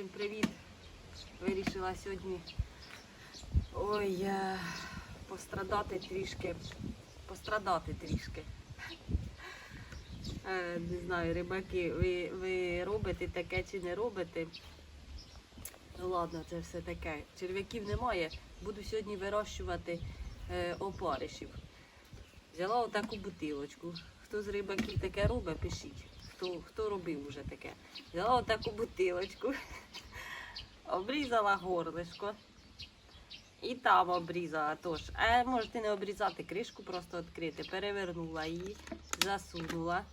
Всім привіт! Вирішила сьогодні ой, пострадати трішки. Пострадати трішки. Е, Не знаю, рибаки, ви, ви робите таке чи не робите. Ну ладно, це все таке. Черв'яків немає. Буду сьогодні вирощувати е, опаришів. Взяла отаку бутилочку. Хто з рибаків таке робить, пишіть. Хто, хто робив уже таке. Взяла отаку бутилочку, обрізала горлишко. І там обрізала теж. А можете не обрізати кришку, просто відкрити. Перевернула її, засунула,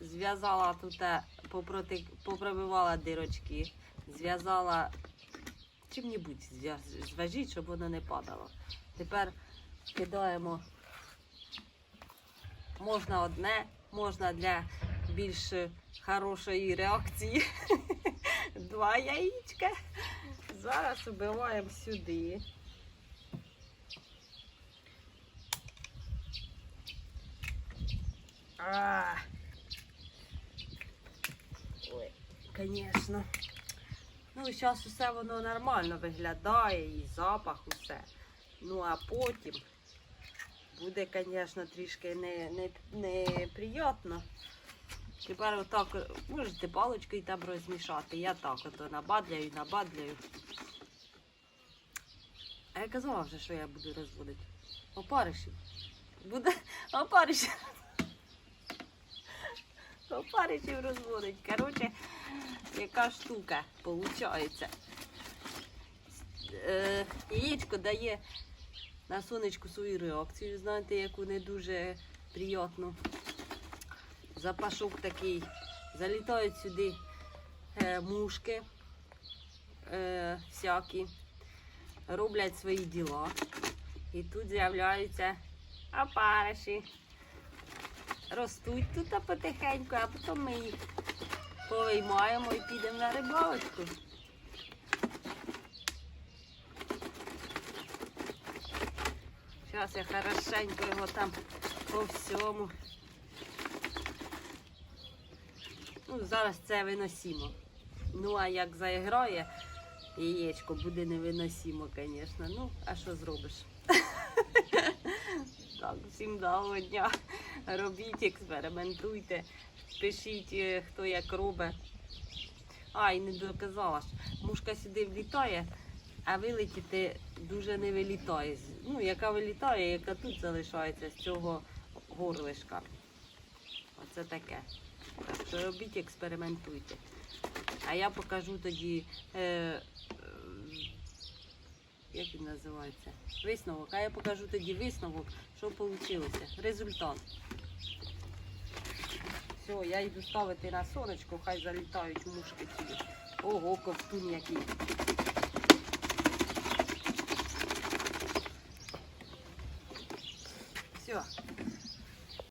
зв'язала тут, е, попроти, попробивала дирочки, зв'язала чим-небудь зв'яжіть, щоб воно не падало. Тепер кидаємо можна одне, можна для більш хорошої реакції. Два яєчка. Зараз вбиваємо сюди. А. Ой, звісно. Ну, зараз усе воно нормально виглядає, і запах, усе. Ну, а потім буде, звісно, трішки не, не, неприємно. Тепер отак можете паличкою там розмішати. Я так ото набадляю, набадляю. А я казала вже, що я буду розводити. Опаришів. Буде опаришів. Опаришів розводить. Коротше, яка штука виходить. Е, яєчко дає на сонечку свою реакцію, знаєте, яку не дуже приємну. Запашок такий. Залітають сюди е, мушки е, всякі, роблять свої діла. І тут з'являються опариші. Ростуть тут потихеньку, а потім ми їх повиймаємо і підемо на рибалочку. Зараз я хорошенько його там по всьому. Ну, зараз це виносимо. Ну, а як заіграє яєчко, буде невиносимо, звісно. Ну, а що зробиш? Так, всім доброго дня. Робіть, експериментуйте, пишіть, е, хто як робить. А, і не доказала ж. Мушка сюди влітає, а вилетіти дуже не вилітає. Ну, яка вилітає, яка тут залишається з цього горлишка. Оце таке. Що робіть, експериментуйте. А я покажу тоді, е, е, як він називається? Висновок. А я покажу тоді висновок, що вийшло. Результат. Все, я йду ставити на сонечко, хай залітають мушки ці. Ого, ковтун який. Все,